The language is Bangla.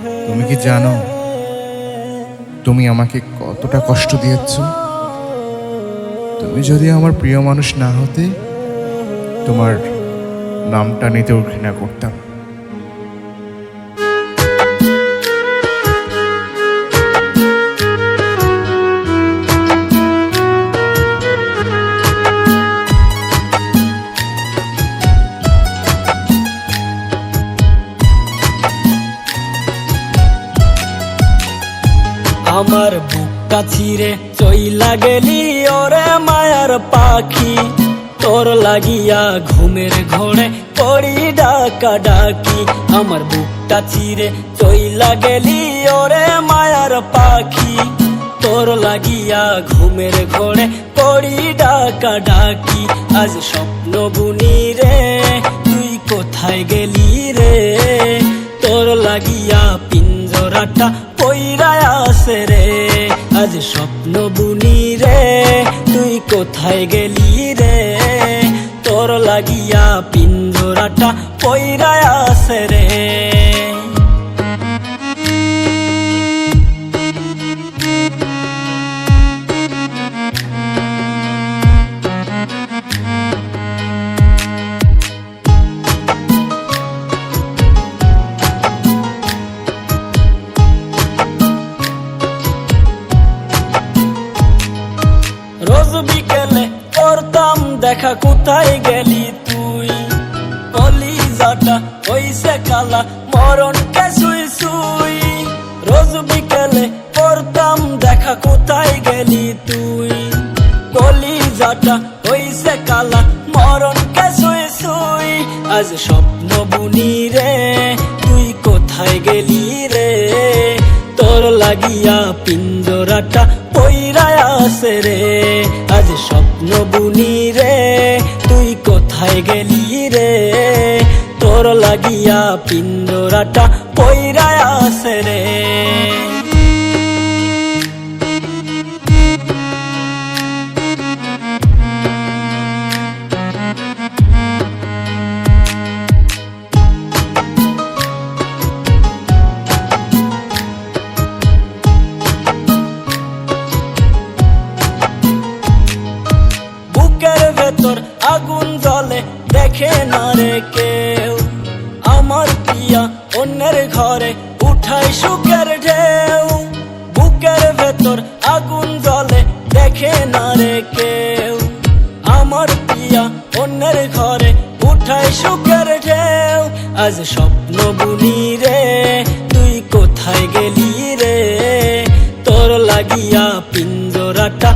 তুমি কি জানো? তুমি আমাকে কতটা কষ্ট দিয়েছ? তুমি যদি আমার প্রিয় মানুষ না হতে, তোমার নামটা নিতেও ঘৃণা করতাম। আমার বুকটা ছিঁড়ে চইলা গেলি ওরে মায়ার পাখি। তোর লাগিয়া ঘুমের ঘোড়ে পড়ি ডাকা ডাকি। আমার বুকটা ছিঁড়ে চইলা গেলি ওরে মায়ার পাখি। তোর লাগিয়া ঘুমের ঘোড়ে পড়ি ডাকা ডাকি। আজ স্বপ্ন বুনি রে, তুই কোথায় গেলি রে? তোর লাগিয়া পিঞ্জরাটা আজ স্বপ্ন বুনি রে তুই কোথায় গেলি রে? তোর লাগিয়া পিঞ্জরাটা পৈরায় আসে রে। করতাম, দেখা কোথায় গেলি তুই? কলিজাটা হইছে কালা মরণ কে সুই সুই। রোজ বিকেলে করতাম দেখা কোথায় গেলি তুই? কলিজাটা হইছে কালা মরণ কে সুই সুই। আজ স্বপ্ন বুনি রে, তুই কোথায় গেলি রে? তোর লাগিয়া পিঞ্জরাটা পইরায় আসে রে, আজ স্বপ্ন বুনি রে, তুই কোথায় গেলি রে? তোর লাগিয়া পিন্দরাটা পইরা আসে রে। আগুন জ্বলে দেখে না রে কেউ। আমার পিয়া অন্যের ঘরে উঠায় সুখের ঢেউ। বুকের ভেতর আগুন জ্বলে দেখে না রে কেউ। আমার পিয়া অন্যের ঘরে উঠায় সুখের ঢেউ। আজ স্বপ্ন বুনি রে, তুই কোথায় গেলি রে? তোর লাগিয়া পিঞ্জরাটা